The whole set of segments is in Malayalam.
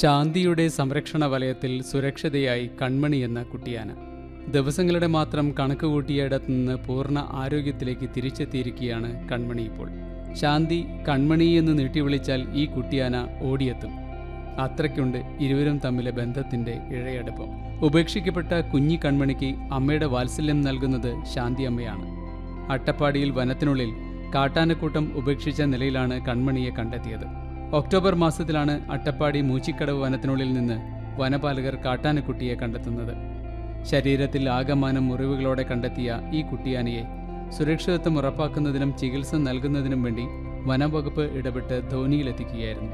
ശാന്തിയുടെ സംരക്ഷണ വലയത്തിൽ സുരക്ഷിതയായി കൺമണി എന്ന കുട്ടിയാന ദിവസങ്ങളുടെ മാത്രം കണക്ക് കൂട്ടിയിടത്ത് നിന്ന് പൂർണ ആരോഗ്യത്തിലേക്ക് തിരിച്ചെത്തിയിരിക്കുകയാണ് കൺമണി ഇപ്പോൾ. ശാന്തി കൺമണി എന്ന് നീട്ടി വിളിച്ചാൽ ഈ കുട്ടിയാന ഓടിയെത്തും. അത്രയ്ക്കുണ്ട് ഇരുവരും തമ്മിലെ ബന്ധത്തിന്റെ ഇഴയടുപ്പം. ഉപേക്ഷിക്കപ്പെട്ട കുഞ്ഞി കൺമണിക്ക് അമ്മയുടെ വാത്സല്യം നൽകുന്നത് ശാന്തി അമ്മയാണ്. അട്ടപ്പാടിയിൽ വനത്തിനുള്ളിൽ കാട്ടാനക്കൂട്ടം ഉപേക്ഷിച്ച നിലയിലാണ് കൺമണിയെ കണ്ടെത്തിയത്. ഒക്ടോബർ മാസത്തിലാണ് അട്ടപ്പാടി മൂച്ചിക്കടവ് വനത്തിനുള്ളിൽ നിന്ന് വനപാലകർ കാട്ടാനക്കുട്ടിയെ കണ്ടെത്തുന്നത്. ശരീരത്തിൽ ആകമാനം മുറിവുകളോടെ കണ്ടെത്തിയ ഈ കുട്ടിയാനയെ സുരക്ഷിതത്വം ഉറപ്പാക്കുന്നതിനും ചികിത്സ നൽകുന്നതിനും വേണ്ടി വനംവകുപ്പ് ഇടപെട്ട് ധോനിയിലെത്തിക്കുകയായിരുന്നു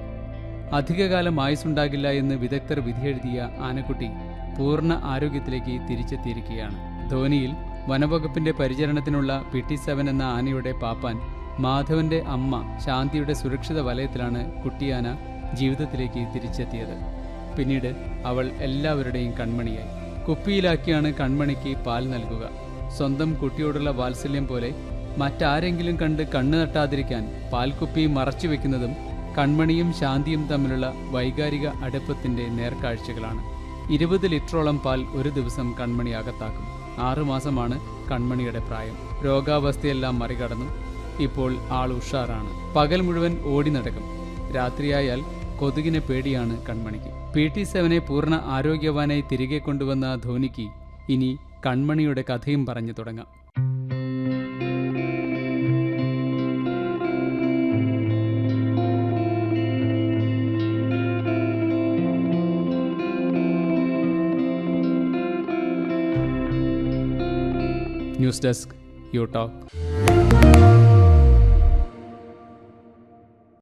അധികകാലം ആയുസുണ്ടാകില്ല എന്ന് വിദഗ്ധർ വിധിയെഴുതിയ ആനക്കുട്ടി പൂർണ ആരോഗ്യത്തിലേക്ക് തിരിച്ചെത്തിയിരിക്കുകയാണ്. ധോനിയിൽ വനംവകുപ്പിന്റെ പരിചരണത്തിനുള്ള പി ടി സെവൻ എന്ന ആനയുടെ പാപ്പാൻ മാധവന്റെ അമ്മ ശാന്തിയുടെ സുരക്ഷിത വലയത്തിലാണ് കുട്ടിയാന ജീവിതത്തിലേക്ക് തിരിച്ചെത്തിയത്. പിന്നീട് അവൾ എല്ലാവരുടെയും കൺമണിയായി. കുപ്പിയിലാക്കിയാണ് കൺമണിക്ക് പാൽ നൽകുക. സ്വന്തം കുട്ടിയോടുള്ള വാത്സല്യം പോലെ മറ്റാരെങ്കിലും കണ്ട് കണ്ണു തട്ടാതിരിക്കാൻ പാൽക്കുപ്പി മറച്ചു വെക്കുന്നതും കൺമണിയും ശാന്തിയും തമ്മിലുള്ള വൈകാരിക അടുപ്പത്തിന്റെ നേർക്കാഴ്ചകളാണ്. ഇരുപത് ലിറ്ററോളം പാൽ ഒരു ദിവസം കൺമണി അകത്താക്കും ആറുമാസമാണ് കൺമണിയുടെ പ്രായം. രോഗാവസ്ഥയെല്ലാം മറികടന്നു ഇപ്പോൾ ആൾ ഉഷാറാണ്. പകൽ മുഴുവൻ ഓടി നടക്കും. രാത്രിയായാൽ കൊതുകിനെ പേടിയാണ് കൺമണിക്ക്. പി ടി സെവനെ പൂർണ ആരോഗ്യവാനായി തിരികെ കൊണ്ടുവന്ന ധോനിക്ക് ഇനി കൺമണിയുടെ കഥയും പറഞ്ഞു തുടങ്ങാം. News desk you talk.